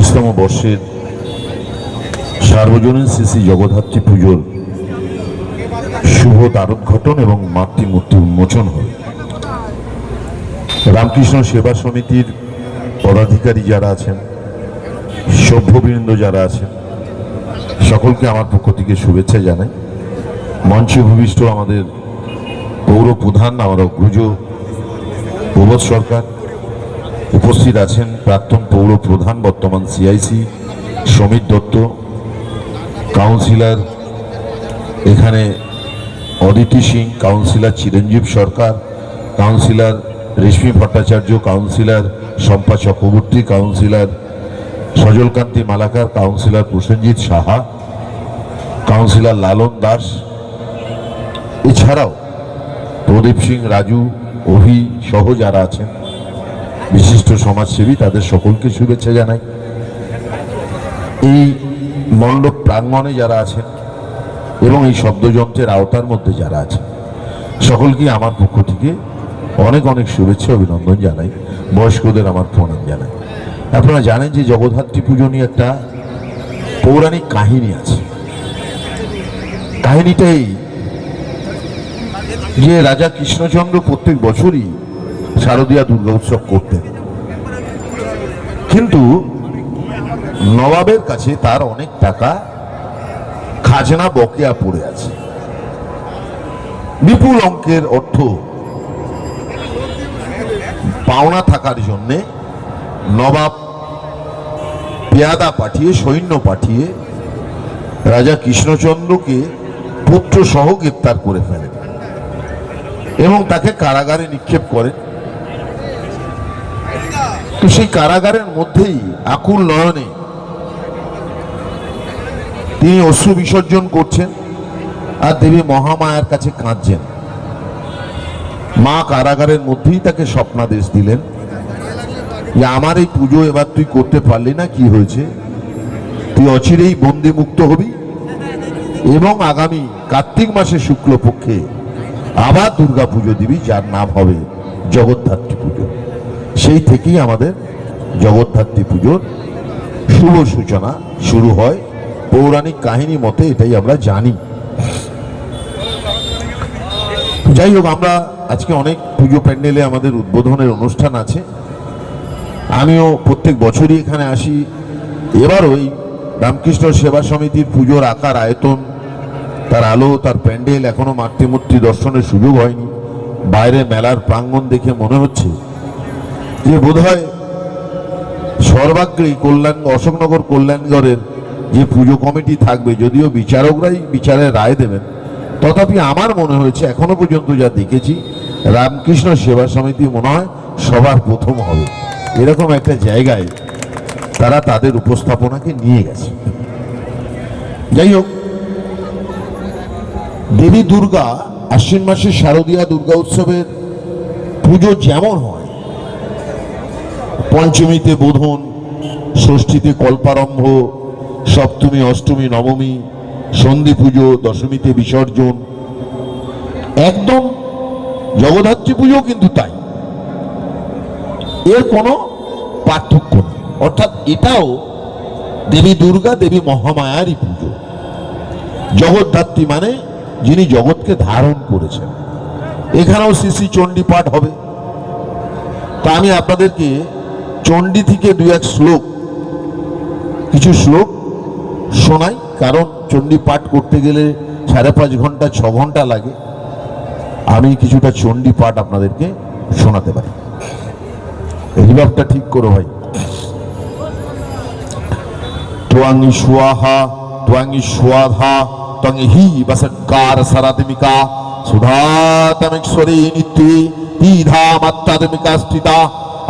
পঁচিশতম বর্ষের সার্বজনীন শ্রী জগদ্ধাত্রী পুজোর শুভ দ্বারোদ্ঘটন এবং মাতৃমূর্তি উন্মোচন হয়। রামকৃষ্ণ সেবা সমিতির পদাধিকারী যারা আছেন, সভ্যবৃন্দ যারা আছেন, সকলকে আমার পক্ষ থেকে শুভেচ্ছা জানাই। মঞ্চে ভূমিষ্ঠ আমাদের পৌর প্রধান আমার অগ্রজ প্রবোধ সরকার উপস্থিত আছেন প্রাক্তন পৌর প্রধান বর্তমান সিআইসি সমীর দত্ত, কাউন্সিলর এখানে Aditi Singh, councillor Chiranjib Sarkar, councillor Reshmi Bhattacharya, councillor Shampa Chakraborty, councillor Sajalkanti Malakar, councillor Prasenjit Saha, councillor Lalan Das. এছাড়াও প্রদীপ সিং রাজু, অভি সহ যারা আছেন। বিশিষ্ট সমাজসেবী, তাদের সকলকে শুভেচ্ছা জানাই। এই মণ্ডপ প্রাঙ্গণে যারা আছেন এবং এই শব্দযন্ত্রের আওতার মধ্যে যারা আছেন, সকলকে আমার পক্ষ থেকে অনেক অনেক শুভেচ্ছা অভিনন্দন জানাই। বয়স্কদের আমার প্রণাম জানাই। আপনারা জানেন যে জগদ্ধাত্রী পুজো নিয়ে একটা পৌরাণিক কাহিনী আছে। কাহিনীটাই যে রাজা কৃষ্ণচন্দ্র প্রত্যেক বছরই শারদীয়া দুর্গা উৎসব করতেন কিন্তু নবাবের কাছে তার অনেক টাকা খাজনা বকেয়া পড়ে আছে। বিপুল অঙ্কের অর্থ পাওনা থাকার জন্যে নবাব পেয়াদা পাঠিয়ে, সৈন্য পাঠিয়ে রাজা কৃষ্ণচন্দ্রকে পুত্র সহ গ্রেপ্তার করে ফেলেন এবং তাকে কারাগারে নিক্ষেপ করেন। তো সেই কারাগারের মধ্যেই আকুল নয়নে তিনি অশ্রু বিসর্জন করছেন আর দেবী মহামায়ার কাছে কাঁদছেন। মা কারাগারের মধ্যেই তাকে স্বপ্নাদেশ দিলেন। যে আমার এই পুজো এবার তুই করতে পারলি না, কি হয়েছে? তুই অচিরেই বন্দি মুক্ত হবি এবং আগামী কার্তিক মাসে শুক্লপক্ষে আবার দুর্গা পুজো দিবি, যার নাম হবে জগদ্ধাত্রী সেই থেকেই আমাদের জগদ্ধাত্রী পুজোর শুভ সূচনা শুরু হয়। পৌরাণিক কাহিনী মতে এটাই আমরা জানি। যাই হোক, আমরা আজকে অনেক পুজো প্যান্ডেলে আমাদের উদ্বোধনের অনুষ্ঠান আছে। আমিও প্রত্যেক বছরই এখানে আসি। এবার ওই রামকৃষ্ণ সেবা সমিতির পুজোর আকার, আয়তন, তার আলো, তার প্যান্ডেল এখনও মাতৃমূর্তি দর্শনের সুযোগ হয়নি। বাইরে মেলার প্রাঙ্গণ দেখে মনে হচ্ছে যে বোধহয় সর্বাগ্রেই কল্যাণ অশোকনগর কল্যাণগড়ের যে পুজো কমিটি থাকবে, যদিও বিচারকরাই বিচারের রায় দেবেন, তথাপি আমার মনে হয়েছে এখনও পর্যন্ত যা দেখেছি, রামকৃষ্ণ সেবা সমিতি মনে হয় সবার প্রথম হবে। এরকম একটা জায়গায় তারা তাদের উপস্থাপনাকে নিয়ে গেছে। যাই হোক, দেবী দুর্গা আশ্বিন মাসের শারদীয়া দুর্গা উৎসবের পুজো যেমন হয় পঞ্চমীতে বোধন, ষষ্ঠীতে কল্পারম্ভ, সপ্তমী, অষ্টমী, নবমী, সন্ধি পুজো, দশমীতে বিসর্জন। একদম জগদ্ধাত্রী পুজো কিন্তু তাই। এর কোনো পার্থক্য নেই। অর্থাৎ এটাও দেবী দুর্গা, দেবী মহামায়ারই পুজো। জগদ্ধাত্রী মানে যিনি জগৎকে ধারণ করেছেন। এখানেও শ্রী শ্রী চণ্ডী পাঠ হবে। তা আমি আপনাদেরকে চণ্ডী থেকে দু এক শ্লোক কিছু শ্লোক শোনাই কারণ চণ্ডী পাঠ করতে গেলে সাড়ে পাঁচ ঘন্টা ছ ঘন্টা লাগে আমি কিছুটা চণ্ডী পাঠ আপনাদেরকে শোনাতে পারি রিভাবটা ঠিক করো ভাই त्वंग स्वाहा त्वंग स्वाधा त्वंग ही बसकार सरात्मिका सुधातमिक्ष्वरे नित्ये দ্বিধা মাত্রাদমিকা স্থিতা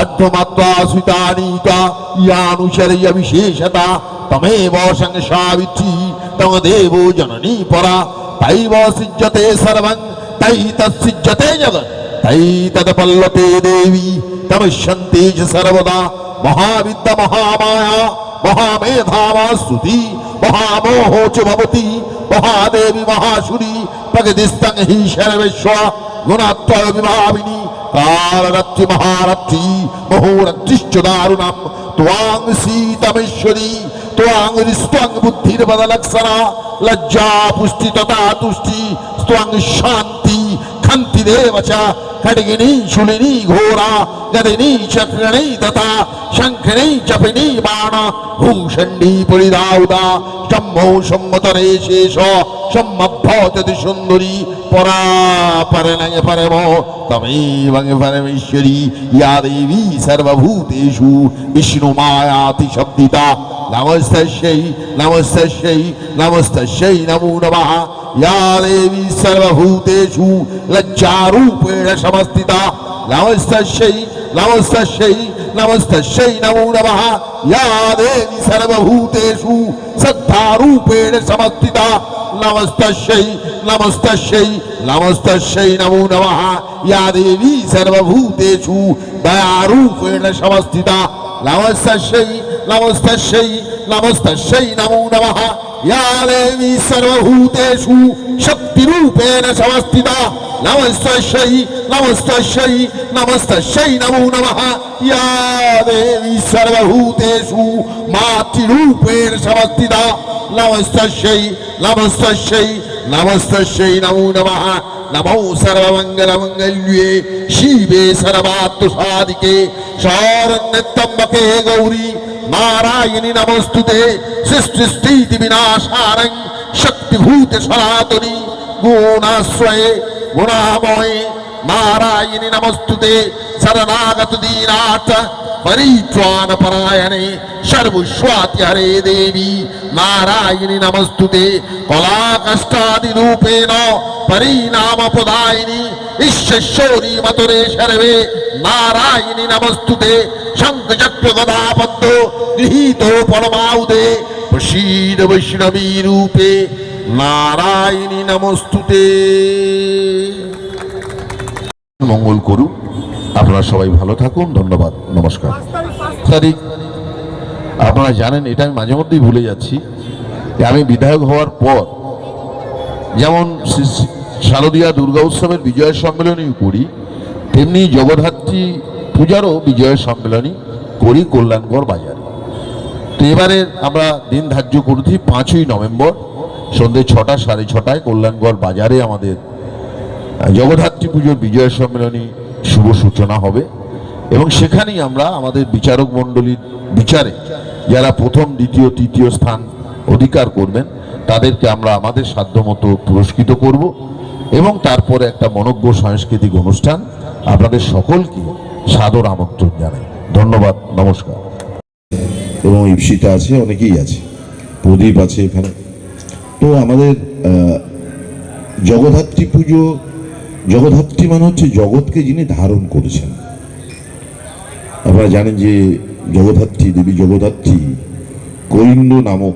অর্ধমাত্রা সুতানীতা ইয়ানুসারীয় বিশেষতা তমেব সংসাবিত্রী তম দেব জননী পরা তৈব সিজ্জতে সর্বং তৈ তৎসিজ্জতে জগৎ তৈ তদপল্লতে দেবী তমিষ্যন্তি চ সর্বদা, মহাবিদ্যা মহামায়া মহামেধামা স্তুতি মহামোহ চ ভবতি মহাদেবী মহাসুরি প্রগতিস্তং হি সর্বেশ্বর গুণাত্ময় বিভাবিনী কালরাত্রি মহারাত্রি মহোরাত্রিশ্চ দারুণাম, ত্বাং সীতামেশ্বরী, ত্বাং রিস্ত্বাং বুদ্ধির বদলক্ষণা, লজ্জা পুষ্টি তথা তুষ্টি স্ত্বাং শান্তি हंति देवचा, खड़गिनी शूलिनी घोरा, गदिनी, चक्रणी तथा शंखनी चपिनी, बाण भूषणी पुरीदाउदा शंभो सम्मतरे शेषो। শেষ সম্মভ্যতি সুন্দরী পরা পরণয় পরম তমেবং পরমেশ্বরী ইয়া দেবী সর্বভূতেষু বিষ্ণু মায়াতি শব্দিতা নমস্তস্যৈ নমস্তস্যৈ নমস্তস্যৈ নমো নমঃ या देवी सर्वभूतेषु लज्जारूपेण समस्थिता नमस्तस्यै नमस्तस्यै नमस्तस्यै नमो नमः या देवी सर्वभूतेषु सत्तारूपेण समस्थिता నమస్తై నమస్తై నమస్తై నమో నమ యా దేవి సర్వభూతేషు దయారూపేణ సమస్థిత నమస్తై నమస్తై నమస్తై నమో నమ యా దేవి సర్వభూతేషు శక్తిరూ পুষ্পেন সমস্থিতা নমস্তৈ নমস্তৈ নমস্তৈ নমো নমঃ। ইয়া দেবী সর্বভূতেষু মাতৃরূপেণ সমস্থিতা নমস্তৈ নমস্তৈ নমস্তৈ নমো নমঃ। নমো সর্বমঙ্গলমঙ্গল্যে শিবে সর্বাত্মসাদিকে শরণ্যত্বম্বকে গৌরী, নারায়ণী নমস্তুতে সৃষ্টি স্থিতি বিনাশারং, শক্তিভূত সনাতনী। গুণাশ্রয়ে গুণাময়ে നാരായണി നമസ്തുതേ ശരണാഗത ദീനാട്ട പരീത്വാനപരായണേ സർവവിശ്വാത്യരേ ദേവി നാരായണി നമസ്തുതേ കലാകഷ്ടാദിരൂപേണ പരിണാമപദായിനി ഈശ്വരീ മധുരേ സർവേ നാരായണി നമസ്തുതേ ശംഖചക്രഗതാപദ്ധ ഗൃഹീതോ പരമാവുദേ പ്രശീല വൈഷ്ണവീ രൂപേ নারায়ণী নমস্তুতে। মঙ্গল করুক আপনারা সবাই ভালো থাকুন। ধন্যবাদ। নমস্কার। তারিখ। আপনারা জানেন এটা আমি মাঝে মধ্যেই ভুলে যাচ্ছি আমি বিধায়ক হওয়ার পর যেমন শারদীয়া দুর্গা উৎসবের বিজয় সম্মেলনী করি তেমনি জগদ্ধাত্রী পূজারও বিজয় সম্মেলনী করি কল্যাণগড় বাজারে। তো এবারে আমরা দিন ধার্য করেছি পাঁচই নভেম্বর। সন্ধ্যে ছটা, সাড়ে ছটায় কল্যাণগড় বাজারে আমাদের জগদ্ধাত্রী পুজোর বিজয় সম্মেলনী শুভ সূচনা হবে। এবং সেখানেই আমরা আমাদের বিচারক মণ্ডলীর বিচারে যারা প্রথম, দ্বিতীয়, তৃতীয় স্থান অধিকার করবেন, তাদেরকে আমরা আমাদের সাধ্যমতো পুরস্কৃত করব। এবং তারপরে একটা মনজ্ঞ সাংস্কৃতিক অনুষ্ঠান আপনাদের সকলকে সাদর আমন্ত্রণ জানাই। ধন্যবাদ, নমস্কার। এবং ইপসিতা আছে, অনেকেই আছে। প্রদীপ আছে এখানে। তো আমাদের আহ, জগদ্ধাত্রী পুজো জগদ্ধাত্রী মানে হচ্ছে জগৎকে যিনি ধারণ করেছেন। আপনারা জানেন যে জগদ্ধাত্রী দেবী জগদ্ধাত্রী কৈন্দ নামক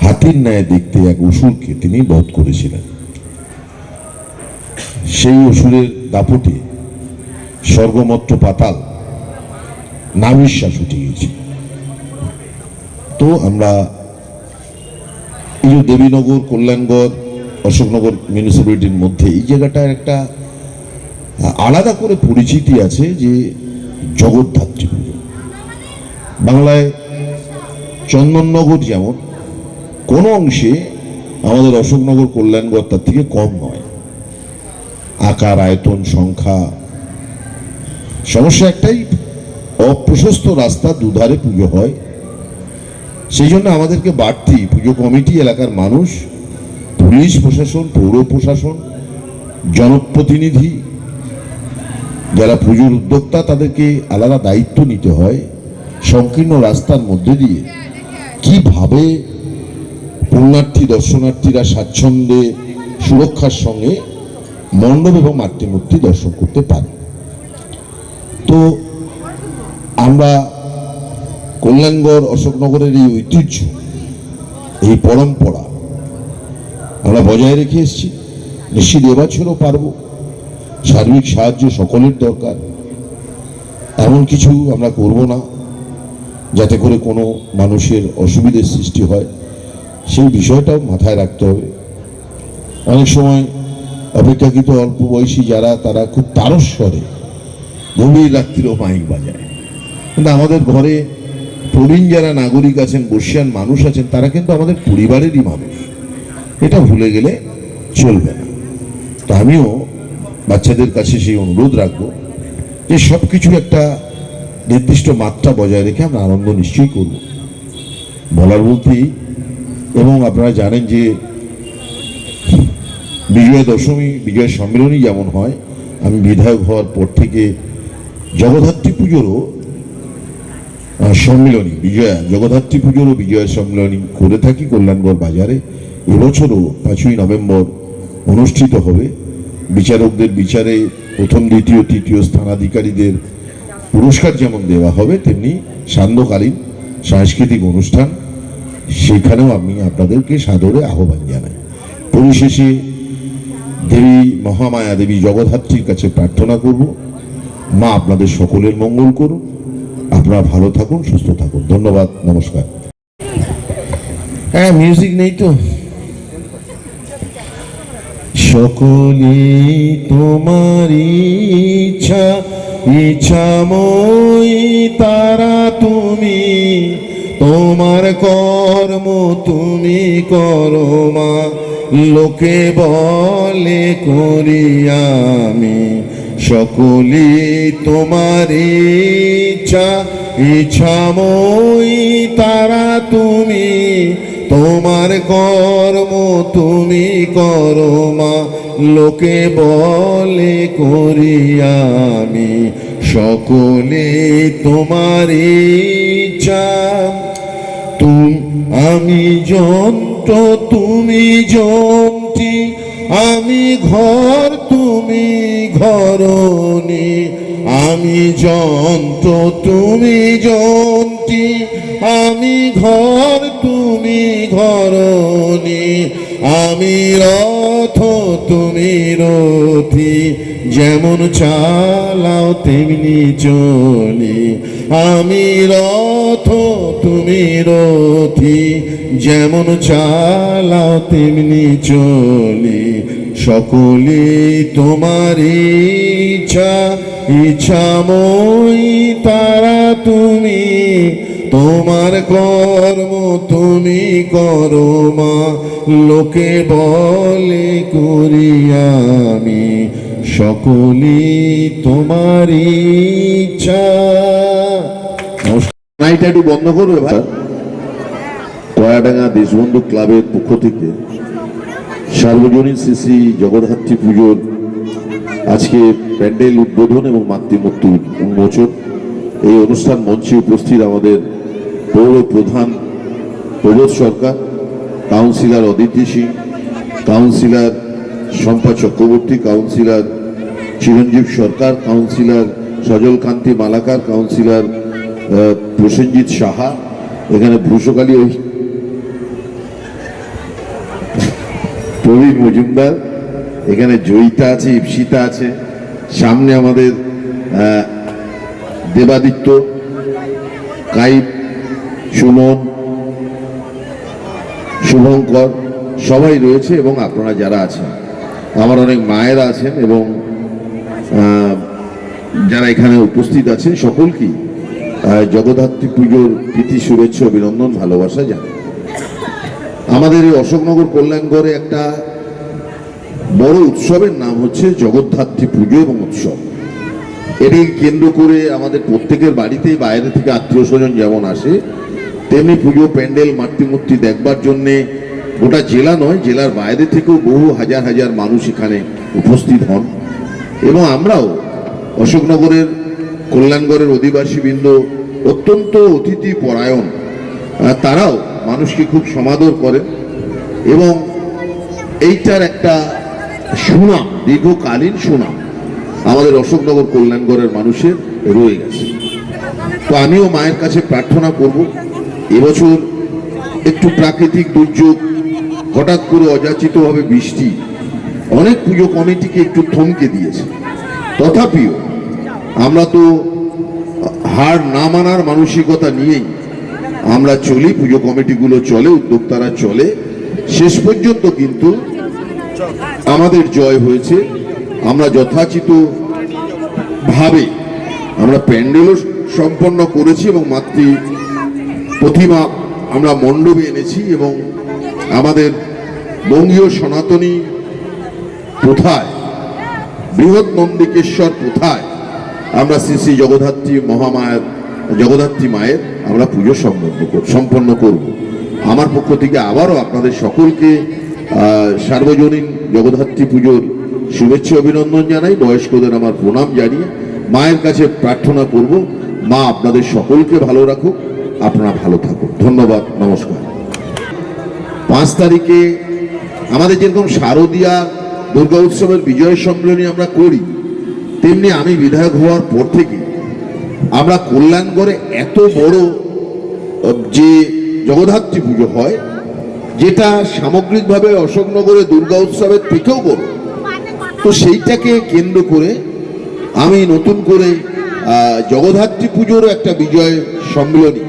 হাতির ন্যায় দেখতে এক অসুরকে তিনি বধ করেছিলেন। সেই অসুরের দাপটে স্বর্গমত্র পাতাল নামিশ্বাস উঠে গেছে তো আমরা এই দেবীনগর, কল্যাণগড়, অশোকনগর মিউনিসিপ্যালিটির মধ্যে এই জায়গাটার একটা আলাদা করে পরিচিতি আছে যে জগদ্ধাত্রী পুজো। বাংলায় চন্দননগর যেমন, কোনো অংশে আমাদের অশোকনগর, কল্যাণগড় তার থেকে কম নয়। আকার, আয়তন, সংখ্যা, সমস্যা একটাই, অপ্রশস্ত রাস্তা দুধারে পুজো হয়। সেই জন্য আমাদেরকে বাড়তি পুজো কমিটি, এলাকার মানুষ, পুলিশ প্রশাসন, পৌর প্রশাসন, জনপ্রতিনিধি, যারা পুজোর উদ্যোক্তা, তাদেরকে আলাদা দায়িত্ব নিতে হয় সংকীর্ণ রাস্তার মধ্যে দিয়ে। কীভাবে পুণ্যার্থী, দর্শনার্থীরা স্বাচ্ছন্দ্যে, সুরক্ষার সঙ্গে মণ্ডপ এবং মাতৃমূর্তি দর্শন করতে পারে। তো আমরা কল্যাণগড় অশোকনগরের এই ঐতিহ্য, এই পরম্পরা আমরা বজায় রেখে এসেছি। নিশ্চিত এবছরও পারব। সার্বিক সাহায্য সকলের দরকার। এমন কিছু আমরা করব না, যাতে করে কোনো মানুষের অসুবিধের সৃষ্টি হয়। সেই বিষয়টাও মাথায় রাখতে হবে। অনেক সময় অপেক্ষাকৃত অল্প বয়সী যারা, তারা খুব তারস্বরে গভীর রাত্রিও মাইক বাজায়। কিন্তু আমাদের ঘরে প্রবীণ যারা নাগরিক আছেন, বর্ষিয়ান মানুষ আছেন, তারা কিন্তু আমাদের পরিবারেরই মানুষ। এটা ভুলে গেলে চলবে না। তো আমিও বাচ্চাদের কাছে সেই অনুরোধ রাখব যে সব কিছু একটা নির্দিষ্ট মাত্রা বজায় রেখে আমরা আনন্দ নিশ্চয়ই করব। বলার বলতেই এবং আপনারা জানেন যে বিজয়া দশমী, বিজয় সম্মেলনী যেমন হয়, আমি বিধায়ক হওয়ার পর থেকে জগদ্ধাত্রী পুজোরও সম্মিলনী, বিজয়া, জগদ্ধাত্রী পুজোরও বিজয়া সম্মিলনী করে থাকি কল্যাণগড় বাজারে। এবছরও পাঁচই নভেম্বর অনুষ্ঠিত হবে। বিচারকদের বিচারে প্রথম, দ্বিতীয়, তৃতীয় স্থানাধিকারীদের পুরস্কার যেমন দেওয়া হবে, তেমনি সান্ধ্যকালীন সাংস্কৃতিক অনুষ্ঠান, সেখানেও আমি আপনাদেরকে সাদরে আহ্বান জানাই। পরিশেষে দেবী, মহামায়া দেবী জগদ্ধাত্রীর কাছে প্রার্থনা করব। মা আপনাদের সকলের মঙ্গল করুন। আপনারা ভালো থাকুন, সুস্থ থাকুন। ধন্যবাদ, নমস্কার। হ্যাঁ মিউজিক নেই তো। সকলে তোমার ইচ্ছা, ইচ্ছাময়ী তারা তুমি। তোমার কর্ম তুমি করো মা, লোকে বলে করি আমি। সকলে তোমার ইচ্ছা, ইচ্ছাময়ী তারা তুমি, তোমার কর্ম তুমি করো মা। লোকে বলে করি আমি, সকলে তোমার ইচ্ছা। তুম আমি যন্ত্র তুমি জমটি আমি ঘর, তুমি ঘরনি আমি যন্ত্র, তুমি যন্ত্রী আমি ঘর, তুমি ঘরনি আমি রথ, তুমি রথি, যেমন চালাও তেমনি চলি। আমি রথ, তুমি রথি, যেমন চালাও তেমনি চলি। সকলে তোমার ইচ্ছা, ইচ্ছাময়ী তারা তুমি। তোমার কর্ম তুমি করো মা, লোকে বলে করি আমি। সকলে তোমার ইচ্ছা। নাইটা একটু বন্ধ করবে ভাই? কয়াডাঙ্গা দেশবন্ধু ক্লাবের পক্ষ থেকে সার্বজনীন শ্রী জগদ্ধাত্রী পুজোর আজকে প্যান্ডেল উদ্বোধন এবং মাতৃমূর্তি উন্মোচন। এই অনুষ্ঠান মঞ্চে উপস্থিত আমাদের পৌর প্রধান Prabodh Sarkar, councillor Aditi Singh, councillor Shampa Chakraborty, councillor Chiranjib Sarkar, councillor Sajal Kanti Malakar, councillor Prasenjit Saha, এখানে ভূষকালী ওই প্রবীণ মজুমদার, এখানে জয়িতা আছে, ইপসিতা আছে, সামনে আমাদের দেবাদিত্য কাইপ সুমন, শুভঙ্কর, সবাই রয়েছে এবং আপনারা যারা আছেন। আমার অনেক মায়েরা আছেন এবং যারা এখানে উপস্থিত আছেন, সকলকেই জগদ্ধাত্রী পুজোর প্রীতি, শুভেচ্ছা, অভিনন্দন, ভালোবাসা জানাই। আমাদের এই অশোকনগর কল্যাণগড়ে একটা বড় উৎসবের নাম হচ্ছে জগদ্ধাত্রী পুজো এবং উৎসব। এটি কেন্দ্র করে আমাদের প্রত্যেকের বাড়িতেই বাইরে থেকে আত্মীয় স্বজন যেমন আসে, তেমনি পুজো, প্যান্ডেল, মাতৃমূর্তি দেখবার জন্যে গোটা জেলা নয়, জেলার বাইরে থেকেও বহু হাজার হাজার মানুষ এখানে উপস্থিত হন। এবং আমরাও অশোকনগরের কল্যাণগড়ের অধিবাসীবৃন্দ অত্যন্ত অতিথি পরায়ণ। তারাও মানুষকে খুব সমাদর করেন এবং এইটার একটা সুনাম, দীর্ঘকালীন সুনাম আমাদের অশোকনগর কল্যাণগড়ের মানুষের রয়ে গেছে। তো আমিও মায়ের কাছে প্রার্থনা করব, এবছর একটু প্রাকৃতিক দুর্যোগ, হঠাৎ করে অযাচিতভাবে বৃষ্টি, অনেক পুজো কমিটিকে একটু থমকে দিয়েছে। তথাপিও আমরা তো হার না মানার মানসিকতা নিয়েই আমরা চলি, পুজো কমিটিগুলো চলে, উদ্যোক্তারা চলে। শেষ পর্যন্ত কিন্তু আমাদের জয় হয়েছে। আমরা যথাচিত ভাবে আমরা প্যান্ডেলও সম্পন্ন করেছি এবং মাতৃ প্রতিমা আমরা মণ্ডপে এনেছি এবং আমাদের বঙ্গীয় সনাতনী প্রথায়, বৃহৎ নন্দিকেশ্বর প্রথায় আমরা শ্রী শ্রী জগদ্ধাত্রী মহামায়ের, জগদ্ধাত্রী মায়ের আমরা পুজো সম্পন্ন সম্পন্ন করব। আমার পক্ষ থেকে আবারও আপনাদের সকলকে সার্বজনীন জগদ্ধাত্রী পুজোর শুভেচ্ছা অভিনন্দন জানাই। বয়স্কদের আমার প্রণাম জানিয়ে মায়ের কাছে প্রার্থনা করব। মা আপনাদের সকলকে ভালো রাখুক, আপনারা ভালো থাকুন। ধন্যবাদ, নমস্কার। পাঁচ তারিখে আমাদের যেরকম শারদীয়া দুর্গা উৎসবের বিজয় সম্মেলনী আমরা করি তেমনি আমি বিধায়ক হওয়ার পর থেকে আমরা কল্যাণগড়ে এত বড় যে জগদ্ধাত্রী পুজো হয়, যেটা সামগ্রিকভাবে অশোকনগরে দুর্গা উৎসবের থেকেও বড়, তো সেইটাকে কেন্দ্র করে আমি নতুন করে জগদ্ধাত্রী পুজোর একটা বিজয় সম্মেলনী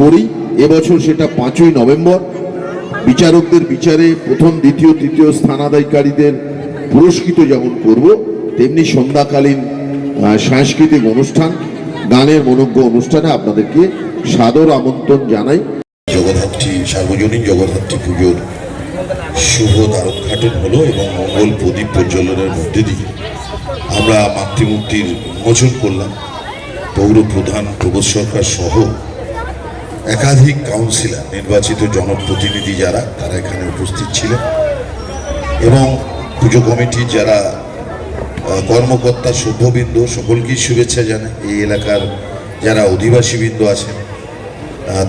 করি। এবছর সেটা পাঁচই নভেম্বর। বিচারকদের বিচারে প্রথম, দ্বিতীয়, তৃতীয় স্থানাধিকারীদের পুরস্কৃত যেমন করব তেমনি সন্ধ্যাকালীন সাংস্কৃতিক অনুষ্ঠান, গানের মনজ্ঞ অনুষ্ঠানে আপনাদেরকে সাদর আমন্ত্রণ জানাই। জগদ্ধাত্রী, সার্বজনীন জগদ্ধাত্রী পুজোর শুভ দ্বারোদ্ঘাটন হলো এবং মঙ্গল প্রদীপ প্রজ্বলনের মধ্যে দিয়ে আমরা মাতৃমূর্তির উন্মোচন করলাম। পৌর প্রধান প্রবোধ সরকার সহ একাধিক কাউন্সিলর, নির্বাচিত জনপ্রতিনিধি যারা, তারা এখানে উপস্থিত ছিলেন। এবং পুজো কমিটির যারা কর্মকর্তা সভ্যবৃন্দ সকলকেই শুভেচ্ছা জানাই। এই এলাকার যারা অধিবাসীবৃন্দ আছেন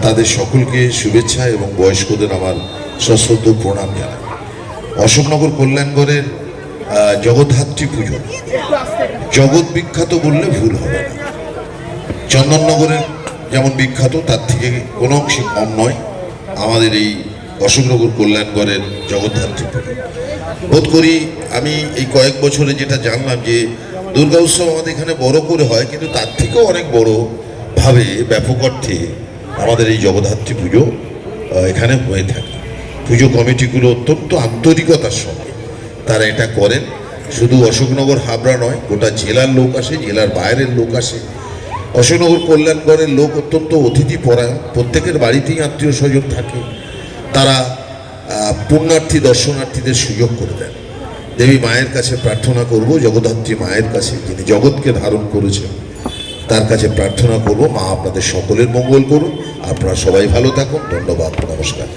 তাদের সকলকে শুভেচ্ছা এবং বয়স্কদের আমার সশ্রদ্ধ প্রণাম জানাই। অশোকনগর কল্যাণগড়ের জগদ্ধাত্রী পুজো। জগৎ বিখ্যাত বললে ভুল হবে না। চন্দননগরের যেমন বিখ্যাত, তার থেকে কোনো অংশে কম নয়। আমাদের এই অশোকনগর কল্যাণগড়ের জগদ্ধাত্রী বোধ করি আমি এই কয়েক বছরে যেটা জানলাম যে দুর্গা উৎসব আমাদের এখানে বড় করে হয়, কিন্তু তার থেকেও অনেক বড় ভাবে ব্যাপক অর্থে আমাদের এই জগদ্ধাত্রী পুজো এখানে হয়ে থাকে। পুজো কমিটিগুলো অত্যন্ত আন্তরিকতার সঙ্গে তারা এটা করেন। শুধু অশোকনগর হাবড়া নয়, গোটা জেলার লোক আসে, জেলার বাইরের লোক আসে। অশোকনগর কল্যাণগড়ের লোক অত্যন্ত অতিথি পরায়ণ প্রত্যেকের বাড়িতেই আত্মীয় স্বজন থাকে। তারা পুণ্যার্থী, দর্শনার্থীদের সুযোগ করে দেন। দেবী মায়ের কাছে প্রার্থনা করব, জগদ্ধাত্রী মায়ের কাছে, যিনি জগৎকে ধারণ করেছেন, তার কাছে প্রার্থনা করব, মা আপনাদের সকলের মঙ্গল করুন। আপনারা সবাই ভালো থাকুন। ধন্যবাদ। নমস্কার।